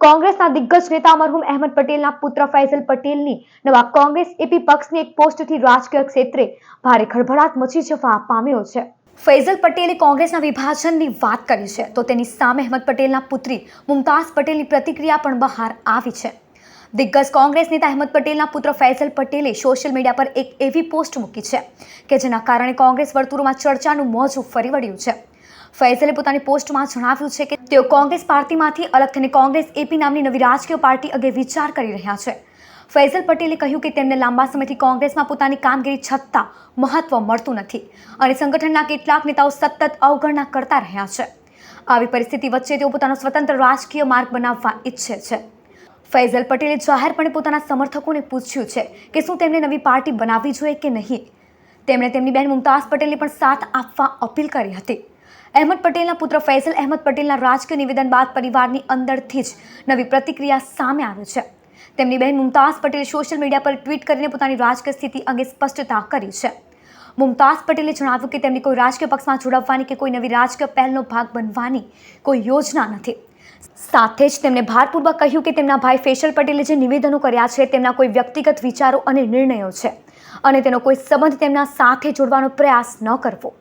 કોંગ્રેસના દિગ્ગજ નેતા મરહુમ અહેમદ પટેલના પુત્ર ફૈઝલ પટેલની નવા કોંગ્રેસ એપી પક્ષની એક પોસ્ટથી રાજકીય ક્ષેત્રે ભારે ખળભળાટ મચી જવા પામ્યો છે. ફૈઝલ પટેલે કોંગ્રેસના વિભાજનની વાત કરી છે, તો તેની સામે અહેમદ પટેલના પુત્રી મુમતાઝ પટેલની પ્રતિક્રિયા પણ બહાર આવી છે. દિગ્ગજ કોંગ્રેસ નેતા અહેમદ પટેલના પુત્ર ફૈઝલ પટેલે સોશિયલ મીડિયા પર એક એવી પોસ્ટ મૂકી છે કે જેના કારણે કોંગ્રેસ વર્તુળોમાં ચર્ચાનું મોજું ફરી વળ્યું છે. ફૈઝલે પોતાની પોસ્ટમાં જણાવ્યું છે કે તેઓ કોંગ્રેસ પાર્ટીમાંથી અલગ થઈને કોંગ્રેસ એપી નામની નવી રાજકીય પાર્ટી અંગે વિચાર કરી રહ્યા છે. ફૈઝલ પટેલે કહ્યું કે તેમને લાંબા સમયથી કોંગ્રેસમાં પોતાની કામગીરી છતાં મહત્વ મળતું નથી અને સંગઠનના કેટલાક નેતાઓ સતત અવગણના કરતા રહ્યા છે. આવી પરિસ્થિતિ વચ્ચે તેઓ પોતાનો સ્વતંત્ર રાજકીય માર્ગ બનાવવા ઈચ્છે છે. ફૈઝલ પટેલે જાહેરપણે પોતાના સમર્થકોને પૂછ્યું છે કે શું તેમને નવી પાર્ટી બનાવવી જોઈએ કે નહીં? તેમણે તેમની બહેન મુમતાઝ પટેલને પણ સાથ આપવા અપીલ કરી હતી. અહેમદ પટેલના પુત્ર ફૈઝલ અહેમદ પટેલના રાજકીય નિવેદન બાદ પરિવારની અંદરથી જ નવી પ્રતિક્રિયા સામે આવી છે. તેમની બહેન મુમતાઝ પટેલે સોશિયલ મીડિયા પર ટ્વીટ કરીને પોતાની રાજકીય સ્થિતિ અંગે સ્પષ્ટતા કરી છે. મુમતાઝ પટેલે જણાવ્યું કે તેમની કોઈ રાજકીય પક્ષમાં જોડાવવાની કે કોઈ નવી રાજકીય પહેલનો ભાગ બનવાની કોઈ યોજના નથી. સાથે જ તેમણે ભારપૂર્વક કહ્યું કે તેમના ભાઈ ફેશલ પટેલે જે નિવેદનો કર્યા છે તેમના કોઈ વ્યક્તિગત વિચારો અને નિર્ણયો છે અને તેનો કોઈ સંબંધ તેમના સાથે જોડવાનો પ્રયાસ ન કરવો.